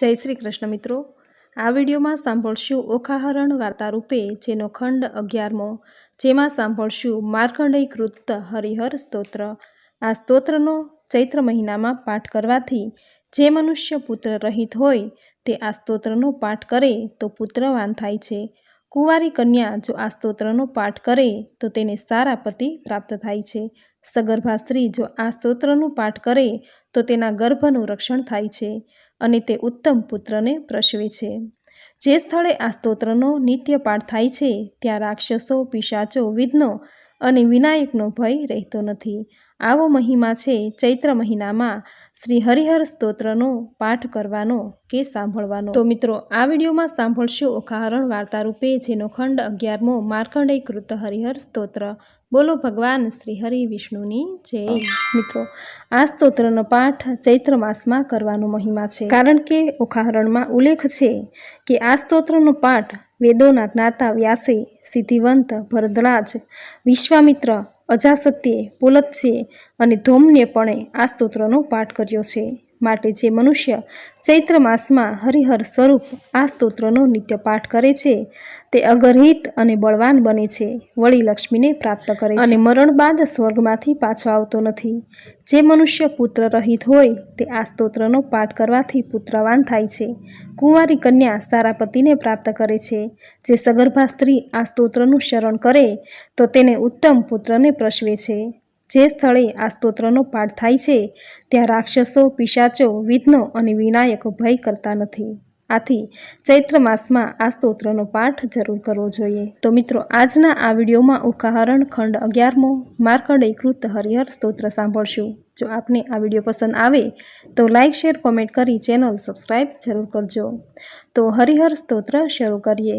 જય શ્રી કૃષ્ણ મિત્રો. આ વિડીયોમાં સાંભળશું ઓખાહરણ વાર્તા રૂપે જેનો ખંડ અગિયારમો, જેમાં સાંભળશું માર્કંડેય કૃત હરિહર સ્તોત્ર. આ સ્તોત્રનો ચૈત્ર મહિનામાં પાઠ કરવાથી જે મનુષ્ય પુત્ર રહિત હોય, તે આ સ્તોત્રનો પાઠ કરે તો પુત્રવાન થાય છે. કુંવારી કન્યા જો આ સ્તોત્રનો પાઠ કરે, તો તેને સારા પતિ પ્રાપ્ત થાય છે. સગર્ભા સ્ત્રી જો આ સ્તોત્રનું પાઠ કરે, તો તેના ગર્ભનું રક્ષણ થાય છે. અને તે ઉત્તમ પુત્રને પ્રસવે છે. જે સ્થળે આ સ્તોત્રનો નિત્ય પાઠ થાય છે, ત્યાં રાક્ષસો, પિશાચો, વિઘ્નો અને વિનાયકનો ભય રહેતો નથી. આવો મહિમા છે ચૈત્ર મહિનામાં શ્રી હરિહર સ્તોત્રનો પાઠ કરવાનો કે સાંભળવાનો. તો મિત્રો, આ વિડીયોમાં સાંભળશો ઉખાહરણ વાર્તા રૂપે જેનો ખંડ અગિયારમો માર્કંડેય કૃત હરિહર સ્તોત્ર. બોલો ભગવાન શ્રી હરિ વિષ્ણુની. જય. મિત્રો, આ સ્તોત્રનો પાઠ ચૈત્ર માસમાં કરવાનો મહિમા છે. કારણ કે ઓખાહરણમાં ઉલ્લેખ છે કે આ સ્તોત્રનો પાઠ વેદોના જ્ઞાતા વ્યાસે સિદ્ધિવંત ભરદ્રાજ, વિશ્વામિત્ર, અજાસત્યે, પુલત્સ્યે અને ધૌમ્યપણે આ સ્તોત્રનો પાઠ કર્યો છે. માટે જે મનુષ્ય ચૈત્ર માસમાં હરિહર સ્વરૂપ આ સ્તોત્રનો નિત્ય પાઠ કરે છે, તે અગરહિત અને બળવાન બને છે, વળી લક્ષ્મીને પ્રાપ્ત કરે છે. અને મરણ બાદ સ્વર્ગમાંથી પાછો આવતો નથી. જે મનુષ્ય પુત્ર રહિત હોય, તે આ સ્તોત્રનો પાઠ કરવાથી પુત્રવાન થાય છે. કુંવારી કન્યા સારા પતિને પ્રાપ્ત કરે છે. જે સગર્ભા સ્ત્રી આ સ્તોત્રનું શરણ કરે, તો તેને ઉત્તમ પુત્રને પ્રસવે છે. જે સ્થળે આ સ્તોત્રનો પાઠ થાય છે, ત્યાં રાક્ષસો, પિશાચો, વિઘ્નો અને વિનાયકો ભય કરતા નથી. આથી ચૈત્ર માસમાં આ સ્તોત્રનો પાઠ જરૂર કરવો જોઈએ. તો મિત્રો, આજના આ વિડીયોમાં ઉકાહરણ ખંડ અગિયારમો માર્કંડેયકૃત હરિહર સ્તોત્ર સાંભળશું. જો આપને આ વીડિયો પસંદ આવે, તો લાઇક શેર, કોમેન્ટ કરી ચેનલ સબસ્ક્રાઈબ જરૂર કરજો. તો હરિહર સ્તોત્ર શરૂ કરીએ.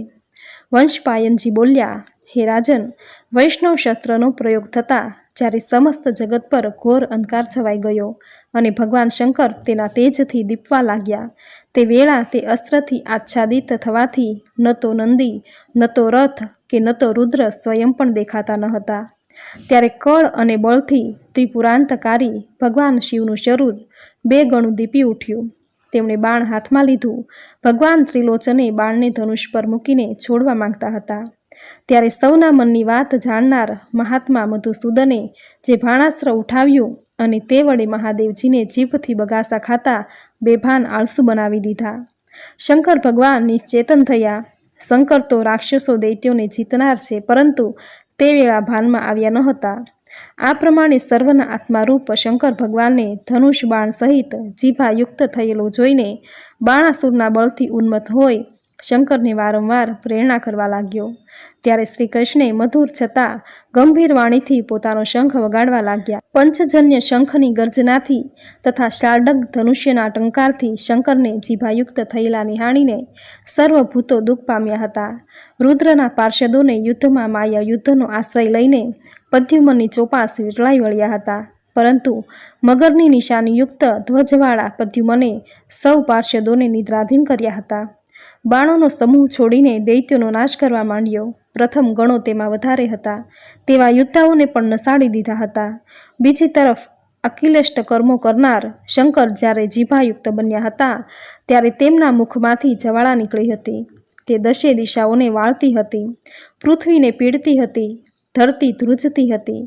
વંશપાયનજી બોલ્યા હે રાજન, વૈષ્ણવ શસ્ત્રનો પ્રયોગ થતાં જ્યારે સમસ્ત જગત પર ઘોર અંધકાર છવાઈ ગયો અને ભગવાન શંકર તેના તેજથી દીપવા લાગ્યા. તે વેળા તે અસ્ત્રથી આચ્છાદિત થવાથી ન તો નંદી, ન તો રથ કે ન તો રુદ્ર સ્વયં પણ દેખાતા ન હતા. ત્યારે કળ અને બળથી ત્રિપુરાંતકારી ભગવાન શિવનું શરૂર બે ગણું દીપી ઉઠ્યું. તેમણે બાણ હાથમાં લીધું. ભગવાન ત્રિલોચને બાણને ધનુષ પર મૂકીને છોડવા માંગતા હતા. ત્યારે સૌના મનની વાત જાણનાર મહાત્મા મધુસૂદને જે ભાણાસ્ત્ર ઉઠાવ્યું અને તે વડે મહાદેવજીને જીભથી બગાસા ખાતા બેભાન આળસુ બનાવી દીધા. શંકર ભગવાન નિશ્ચેતન થયા. શંકર તો રાક્ષસો દૈત્યોને જીતનાર છે, પરંતુ તે વેળા ભાનમાં આવ્યા ન હતા. આ પ્રમાણે સર્વના આત્મારૂપ શંકર ભગવાનને ધનુષ બાણ સહિત જીભાયુક્ત થયેલો જોઈને બાણાસુરના બળથી ઉન્મત્ત હોય શંકરને વારંવાર પ્રેરણા કરવા લાગ્યો. ત્યારે શ્રી કૃષ્ણે મધુર છતાં ગંભીર વાણીથી પોતાનો શંખ વગાડવા લાગ્યા. પંચજન્ય શંખની ગર્જનાથી તથા શાર્ડક ધનુષ્યના ટંકારથી શંકરને જીભાયુક્ત થયેલા નિહાળીને સર્વભૂતો દુઃખ પામ્યા હતા. રુદ્રના પાર્ષદોને યુદ્ધમાં માયા યુદ્ધનો આશ્રય લઈને પદ્યુમનની ચોપાસ વિરલાઈ વળ્યા હતા. પરંતુ મગરની નિશાનીયુક્ત ધ્વજવાળા પદ્યુમને સૌ પાર્ષદોને નિદ્રાધીન કર્યા હતા. બાણોનો સમૂહ છોડીને દૈત્યોનો નાશ કરવા માંડ્યો. પ્રથમ ગણો તેમાં વધારે હતા. તેવા યોદ્ધાઓને પણ નસાડી દીધા હતા. બીજી તરફ અખિલેષ્ટ કર્મો કરનાર શંકર જ્યારે જીભાયુક્ત બન્યા હતા, ત્યારે તેમના મુખમાંથી જવાળા નીકળી હતી. તે દશે દિશાઓને વાળતી હતી. પૃથ્વીને પીડતી હતી. ધરતી ધ્રુજતી હતી.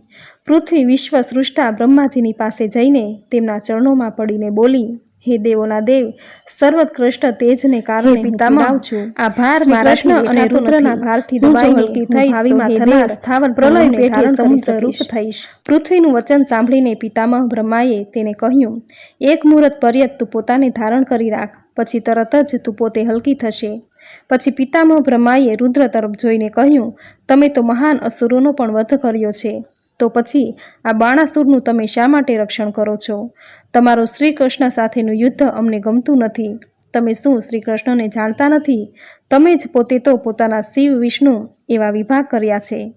પૃથ્વી વિશ્વ સૃષ્ટા બ્રહ્માજીની પાસે જઈને તેમના ચરણોમાં પડીને બોલી હે દેવોના દેવ સર્વોત્કૃષ્ટ તેજને કારણે પિતામાં છું. આ ભાર મારા અને રુદ્રના ભારથી દબાઈ હલકી થઈ ભાવીમાં થનાર સ્થાવર પ્રલય પેટે સમુદ્ર રૂપ થઈશ. પૃથ્વીનું વચન સાંભળીને પિતામહ બ્રહ્માએ તેને કહ્યું એક મુહૂર્ત પર્યત તું પોતાને ધારણ કરી રાખ પછી તરત જ તું પોતે હલકી થશે. પછી પિતામહ બ્રહ્માએ રુદ્ર તરફ જોઈને કહ્યું તમે તો મહાન અસુરોનો પણ વધ કર્યો છે. તો પછી આ બાણાસુરનું તમે શા માટે રક્ષણ કરો છો? તમારો શ્રી કૃષ્ણ સાથેનું યુદ્ધ અમને ગમતું નથી. તમે શું શ્રી કૃષ્ણને જાણતા નથી? તમે જ પોતે તો પોતાના શિવ વિષ્ણુ એવા વિભાગ કર્યા છે.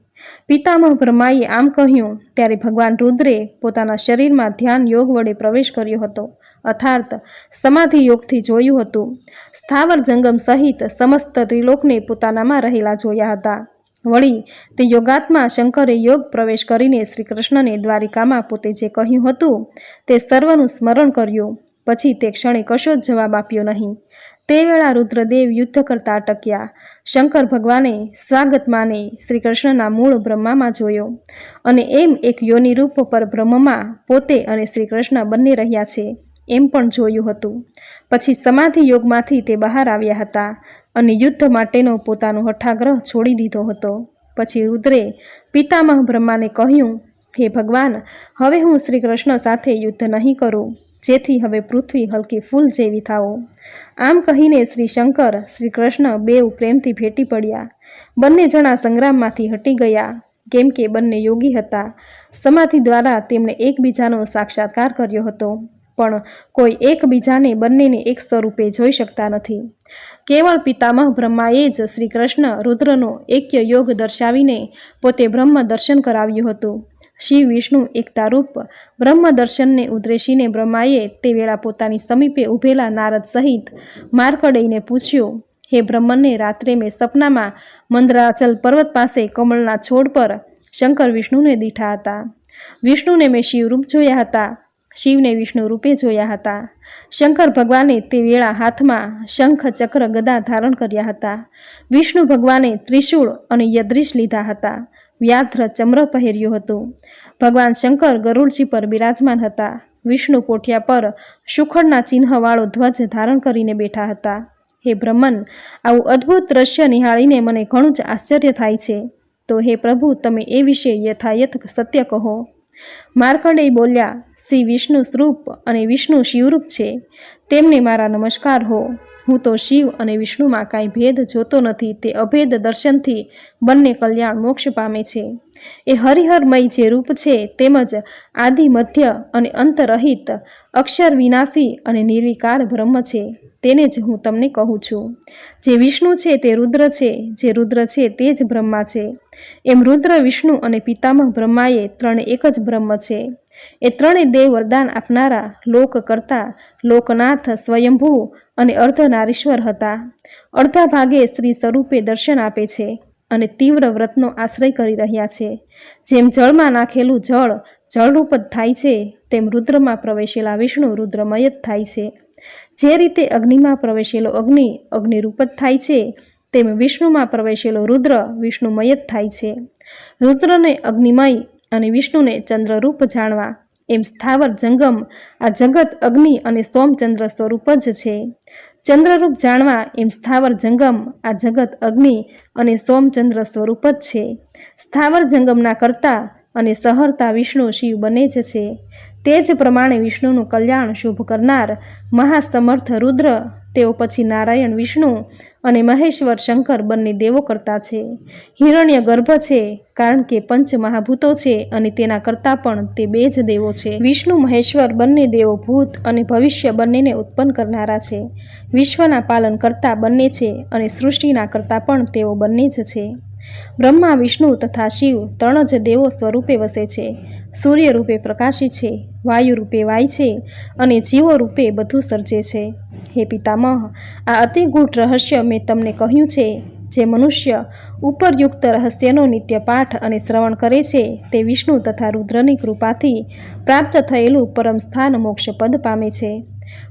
પિતામહ બ્રહ્માએ આમ કહ્યું, ત્યારે ભગવાન રુદ્રે પોતાના શરીરમાં ધ્યાન યોગ વડે પ્રવેશ કર્યો હતો. અર્થાત સમાધિ યોગથી જોયું હતું. સ્થાવર જંગમ સહિત સમસ્ત ત્રિલોકને પોતાનામાં રહેલા જોયા હતા. વળી તે યોગાત્મા શંકરે યોગ પ્રવેશ કરીને શ્રી કૃષ્ણને દ્વારિકામાં પોતે જે કહ્યું હતું તે સર્વનું સ્મરણ કર્યું. પછી તે ક્ષણે કશો જ જવાબ આપ્યો નહીં. તે વેળા રુદ્રદેવ યુદ્ધ કરતા અટક્યા. શંકર ભગવાને સ્વાગત માને શ્રી કૃષ્ણના મૂળ બ્રહ્મામાં જોયો અને એમ એક યોનિ રૂપ પર બ્રહ્મમાં પોતે અને શ્રી કૃષ્ણ બંને રહ્યા છે એમ પણ જોયું હતું. પછી સમાધિ યોગમાંથી તે બહાર આવ્યા હતા. અને યુદ્ધ માટેનો પોતાનો હઠાગ્રહ છોડી દીધો હતો. પછી રુદ્રે પિતામહ બ્રહ્માને કહ્યું, હે ભગવાન, હવે હું શ્રી કૃષ્ણ સાથે યુદ્ધ નહીં કરું, જેથી હવે પૃથ્વી હલકી ફૂલ જેવી થાઓ. આમ કહીને શ્રી શંકર શ્રી કૃષ્ણ બેઉ પ્રેમથી ભેટી પડ્યા. બંને જણા સંગ્રામમાંથી હટી ગયા. કેમ કે બંને યોગી હતા. સમાધિ દ્વારા તેમણે એકબીજાનો સાક્ષાત્કાર કર્યો હતો. પણ કોઈ એકબીજાને બંનેને એક સ્વરૂપે જોઈ શકતા નથી. કેવળ પિતામહ બ્રહ્માએ જ શ્રી કૃષ્ણ રુદ્રનો એક્ય યોગ દર્શાવીને પોતે બ્રહ્મ દર્શન કરાવ્યું હતું. શિવ વિષ્ણુ એકતારૂપ બ્રહ્મ દર્શનને ઉદ્રેશીને બ્રહ્માએ તે વેળા પોતાની સમીપે ઊભેલા નારદ સહિત માર્કડેયને પૂછ્યું, હે બ્રહ્મને, રાત્રે મેં સપનામાં મંદરાચલ પર્વત પાસે કમળના છોડ પર શંકર વિષ્ણુને દીઠા હતા. વિષ્ણુને મેં શિવરૂપ જોયા હતા. શિવને વિષ્ણુ રૂપે જોયા હતા. શંકર ભગવાને તે વેળા હાથમાં શંખ ચક્ર ગદા ધારણ કર્યા હતા. વિષ્ણુ ભગવાને ત્રિશૂળ અને યદ્રિશ લીધા હતા. વ્યાધ્ર ચમ્ર પહેર્યું હતું. ભગવાન શંકર ગરુડજી પર બિરાજમાન હતા. વિષ્ણુ પોઠિયા પર સુખડના ચિહ્નવાળો ધ્વજ ધારણ કરીને બેઠા હતા. હે બ્રહ્મન, આવું અદ્ભુત દ્રશ્ય નિહાળીને મને ઘણું જ આશ્ચર્ય થાય છે. તો હે પ્રભુ, તમે એ વિશે યથાયથ સત્ય કહો. માર્કંડેય બોલ્યા, શ્રી વિષ્ણુ સ્વરૂપ અને વિષ્ણુ શિવરૂપ છે. તેમને મારા નમસ્કાર હો. હું તો શિવ અને વિષ્ણુમાં કાંઈ ભેદ જોતો નથી. તે અભેદ દર્શનથી બંને કલ્યાણ મોક્ષ પામે છે. એ હરિહરમય જે રૂપ છે તેમજ આદિ મધ્ય અને અંતરહિત, અક્ષર વિનાશી અને નિર્વિકાર બ્રહ્મ છે, તેને જ હું તમને કહું છું. જે વિષ્ણુ છે તે રુદ્ર છે, જે રુદ્ર છે તે જ બ્રહ્મા છે. એમ રુદ્ર, વિષ્ણુ અને પિતામહ બ્રહ્માએ ત્રણે એક જ બ્રહ્મ છે. એ ત્રણેય દેવ વરદાન આપનારા લોક કરતા લોકનાથ, સ્વયંભૂ અને અર્ધનારીશ્વર હતા. અડધા ભાગે સ્ત્રી સ્વરૂપે દર્શન આપે છે. અને તીવ્ર વ્રતનો આશ્રય કરી રહ્યા છે. જેમ જળમાં નાખેલું જળ જળરૂપ જ થાય છે, તેમ રુદ્રમાં પ્રવેશેલા વિષ્ણુ રુદ્રમય જ થાય છે. જે રીતે અગ્નિમાં પ્રવેશેલો અગ્નિ અગ્નિરૂપ જ થાય છે, તેમ વિષ્ણુમાં પ્રવેશેલો રુદ્ર વિષ્ણુમય જ થાય છે. રુદ્રને અગ્નિમય અને વિષ્ણુને ચંદ્રરૂપ જાણવા એમ સ્થાવર જંગમ આ જગત અગ્નિ અને સોમચંદ્ર સ્વરૂપ જ છે. ચંદ્રરૂપ જાણવા એમ સ્થાવર જંગમ આ જગત અગ્નિ અને સોમચંદ્ર સ્વરૂપ જ છે. સ્થાવર જંગમના કરતા અને સહરતા વિષ્ણુ શિવ બને જ છે. તે જ પ્રમાણે વિષ્ણુનું કલ્યાણ શુભ કરનાર મહાસમર્થ રુદ્ર, તેઓ પછી નારાયણ વિષ્ણુ અને મહેશ્વર શંકર બંને દેવો કરતા છે. હિરણ્ય ગર્ભ છે કારણ કે પંચ મહાભૂતો છે અને તેના કરતાં પણ તે બે જ દેવો છે. વિષ્ણુ, મહેશ્વર બંને દેવો ભૂત અને ભવિષ્ય બંનેને ઉત્પન્ન કરનારા છે. વિશ્વના પાલન કરતા બંને છે અને સૃષ્ટિના કરતા પણ તેઓ બંને જ છે. બ્રહ્મા, વિષ્ણુ તથા શિવ ત્રણ જ દેવો સ્વરૂપે વસે છે. સૂર્ય રૂપે પ્રકાશી છે, વાયુ રૂપે વાય છે અને જીવો રૂપે બધું સર્જે છે. હે પિતામહ, આ અતિ ગૂઢ રહસ્ય મેં તમને કહ્યું છે. જે મનુષ્ય ઉપરયુક્ત રહસ્યનો નિત્ય પાઠ અને શ્રવણ કરે છે, તે વિષ્ણુ તથા રુદ્રની કૃપાથી પ્રાપ્ત થયેલું પરમ સ્થાન મોક્ષ પદ પામે છે.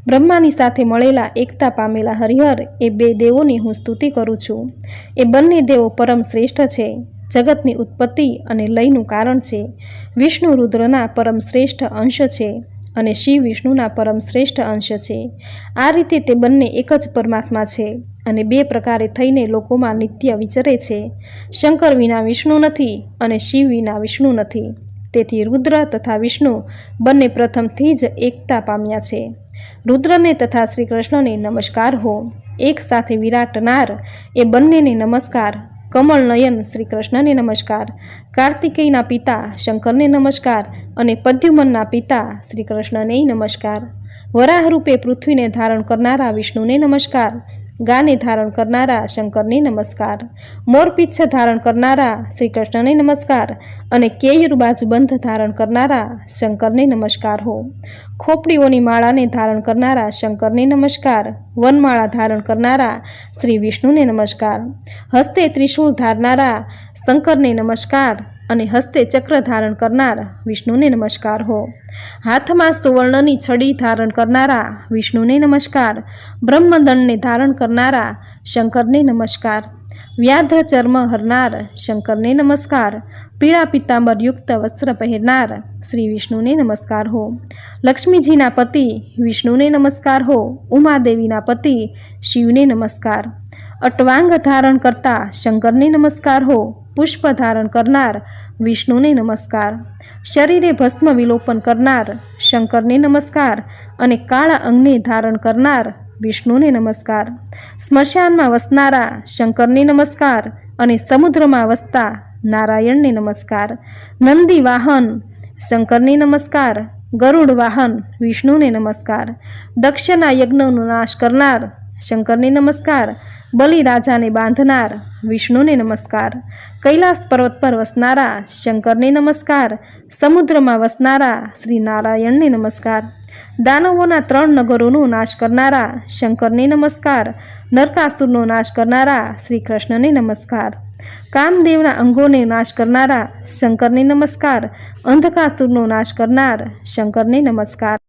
બ્રહ્માની સાથે મળેલા એકતા પામેલા હરિહર એ બે દેવોની હું સ્તુતિ કરું છું. એ બંને દેવો પરમ શ્રેષ્ઠ છે, જગતની ઉત્પત્તિ અને લયનું કારણ છે. વિષ્ણુ રુદ્રના પરમ શ્રેષ્ઠ અંશ છે અને શિવ વિષ્ણુના પરમ શ્રેષ્ઠ અંશ છે. આ રીતે તે બંને એક જ પરમાત્મા છે અને બે પ્રકારે થઈને લોકોમાં નિત્ય વિચરે છે. શંકર વિના વિષ્ણુ નથી અને શિવ વિના વિષ્ણુ નથી. તેથી રુદ્ર તથા વિષ્ણુ બંને પ્રથમથી જ એકતા પામ્યા છે. રુદ્રને તથા શ્રી કૃષ્ણને નમસ્કાર હો. એક સાથે વિરાટનાર, એ બંનેને નમસ્કાર. કમળ નયન શ્રી કૃષ્ણને નમસ્કાર. કાર્તિકેયના પિતા, શંકરને નમસ્કાર અને પદ્યુમનના પિતા શ્રી કૃષ્ણને નમસ્કાર. વરાહરૂપે પૃથ્વીને ધારણ કરનારા વિષ્ણુને નમસ્કાર. ગાને ધારણ કરનારા શંકરને નમસ્કાર. મોરપીચ્છ ધારણ કરનારા શ્રી કૃષ્ણને નમસ્કાર અને કેયુર બાજુબંધ ધારણ કરનારા શંકરને નમસ્કાર હો. ખોપડીઓની માળાને ધારણ કરનારા શંકરને નમસ્કાર. વનમાળા ધારણ કરનારા શ્રી વિષ્ણુને નમસ્કાર. હસ્તે ત્રિશૂળ ધારનારા શંકરને નમસ્કાર. અને હસ્તે ચક્ર ધારણ કરનાર વિષ્ણુને નમસ્કાર હો. હાથમાં સુવર્ણની છડી ધારણ કરનારા વિષ્ણુને નમસ્કાર. બ્રહ્મદંડને ધારણ કરનારા શંકરને નમસ્કાર. વ્યાધ ચર્મ હરનાર શંકરને નમસ્કાર. પીળા પિત્તાંબરયુક્ત વસ્ત્ર પહેરનાર શ્રી વિષ્ણુને નમસ્કાર હો. લક્ષ્મીજીના પતિ વિષ્ણુને નમસ્કાર હો. ઉમાદેવીના પતિ શિવને નમસ્કાર. અટવાંગ ધારણ કરતા શંકરને નમસ્કાર હો. પુષ્પ ધારણ કરનાર વિષ્ણુને નમસ્કાર. શરીરે ભસ્મ વિલોપન કરનાર શંકરને નમસ્કાર અને કાળા અંગને ધારણ કરનાર વિષ્ણુને નમસ્કાર. સ્મશાનમાં વસનારા શંકરને નમસ્કાર અને સમુદ્રમાં વસતા નારાયણને નમસ્કાર. નંદી વાહન શંકરને નમસ્કાર. ગરુડ વાહન વિષ્ણુને નમસ્કાર. દક્ષના યજ્ઞનો નાશ કરનાર શંકરને નમસ્કાર બલિરાજાને બાંધનાર, વિષ્ણુને નમસ્કાર, કૈલાસ પર્વત પર વસનારા, શંકરને નમસ્કાર, સમુદ્રમાં વસનારા, શ્રી નારાયણને નમસ્કાર, દાનવોના ત્રણ નગરોનો નાશ કરનારા, શંકરને નમસ્કાર, નરકાસુરનો નાશ કરનારા, શ્રી કૃષ્ણને નમસ્કાર, કામદેવના અંગોને નાશ કરનારા, શંકરને નમસ્કાર, અંધકાસુરનો નાશ કરનાર, શંકરને નમસ્કાર.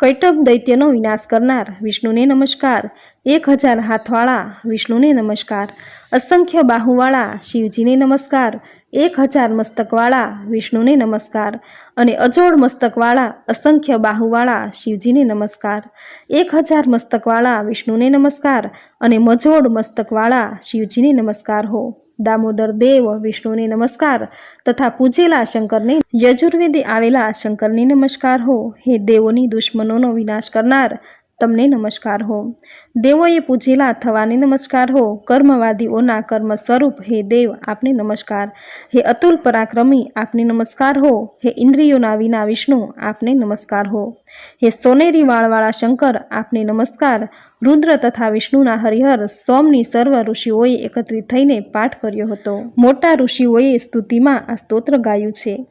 કૈટબ દૈત્યનો વિનાશ કરનાર વિષ્ણુને નમસ્કાર. એક હજાર હાથવાળા વિષ્ણુને નમસ્કાર. અસંખ્ય બાહુવાળા શિવજીને નમસ્કાર. એક હજાર મસ્તકવાળા વિષ્ણુને નમસ્કાર. અને અજોડ મસ્તકવાળા અસંખ્ય બાહુવાળા શિવજીને નમસ્કાર. એક હજાર મસ્તકવાળા વિષ્ણુને નમસ્કાર અને મજોડ મસ્તકવાળા શિવજીને નમસ્કાર હો. દામોદર દેવ વિષ્ણુને નમસ્કાર તથા પૂજેલા શંકરને યજુર્વેદે આવેલા શંકરને નમસ્કાર હો. હે દેવોની દુશ્મનોનો વિનાશ કરનાર, તમને નમસ્કાર હો. દેવોએ પૂજેલા થવાને નમસ્કાર હો. કર્મવાદીઓના કર્મ સ્વરૂપ, હે દેવ, આપને નમસ્કાર. હે અતુલ પરાક્રમી, આપને નમસ્કાર હો. હે ઇન્દ્રિયોના વિના વિષ્ણુ, આપને નમસ્કાર હો. હે સોનેરી વાળવાળા શંકર, આપને નમસ્કાર. રુદ્ર તથા વિષ્ણુના હરિહર સોમની સર્વ ઋષિઓએ એકત્રિત થઈને પાઠ કર્યો હતો. મોટા ઋષિઓએ સ્તુતિમાં આ સ્તોત્ર ગાયું છે.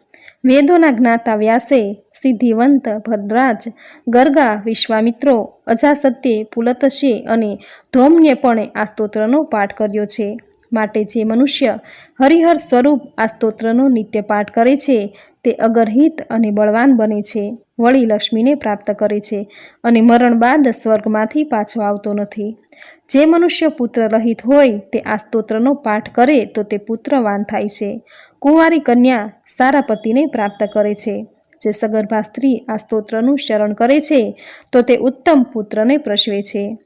વેદોના જ્ઞાતા વ્યાસે, સિદ્ધિવંત ભદ્રાજ ગર્ગા, વિશ્વામિત્રો, અજાસત્યે પુલતશે અને ધૌમ્યપણે આ સ્તોત્રનો પાઠ કર્યો છે. માટે જે મનુષ્ય હરિહર સ્વરૂપ આ સ્તોત્રનો નિત્ય પાઠ કરે છે તે અગરહિત અને બળવાન બને છે. વળી લક્ષ્મીને પ્રાપ્ત કરે છે અને મરણ બાદ સ્વર્ગમાંથી પાછો આવતો નથી. જે મનુષ્ય પુત્ર રહિત હોય તે આ સ્તોત્રનો પાઠ કરે તો તે પુત્રવાન થાય છે. કુંવારી કન્યા સારા પતિને પ્રાપ્ત કરે છે. જે સગર્ભા સ્ત્રી આ સ્તોત્રનું શરણ કરે છે તો તે ઉત્તમ પુત્રને પ્રસવે છે.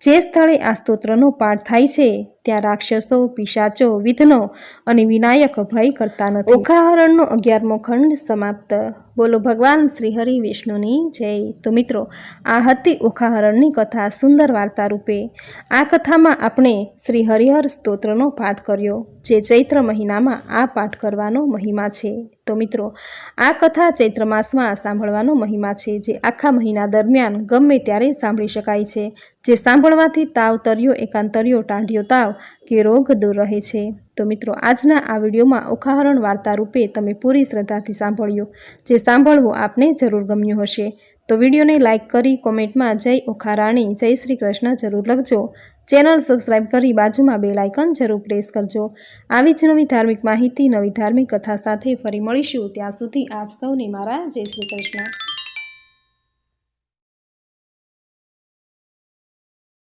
જે સ્થળે આ સ્તોત્રનો પાઠ થાય છે, ત્યાં રાક્ષસો, પિશાચો વિઘ્નો અને વિનાયક ભય કરતા નથી. ઓખાહરણનો અગિયારમો ખંડ સમાપ્ત. બોલો ભગવાન શ્રી હરિ વિષ્ણુની જય. તો મિત્રો, આ હતી ઓખાહરણની કથા સુંદર વાર્તા રૂપે. આ કથામાં આપણે શ્રી હરિહર સ્તોત્રનો પાઠ કર્યો, જે ચૈત્ર મહિનામાં આ પાઠ કરવાનો મહિમા છે. તો મિત્રો, આ કથા ચૈત્ર માસમાં સાંભળવાનો મહિમા છે, જે આખા મહિના દરમિયાન ગમે ત્યારે સાંભળી શકાય છે. જે સાંભળવાથી તાવ તર્યો, એકાંતર્યો, ટાંઢ્યો તાવ કે રોગ દૂર રહે છે. તો મિત્રો, આજના આ વિડીયોમાં ઓખાહરણ વાર્તા રૂપે તમે પૂરી શ્રદ્ધાથી સાંભળ્યું. જે સાંભળવું આપને જરૂર ગમ્યું હશે. તો વિડીયોને લાઇક કરી કોમેન્ટમાં જય ઓખારાણી જય શ્રી કૃષ્ણ જરૂર લખજો. ચેનલ સબસ્ક્રાઇબ કરી બાજુમાં બે લાઇકન જરૂર પ્રેસ કરજો. આવી જ નવી ધાર્મિક માહિતી, નવી ધાર્મિક કથા સાથે ફરી મળીશું. ત્યાં સુધી આપ સૌને મારા જય શ્રી કૃષ્ણ.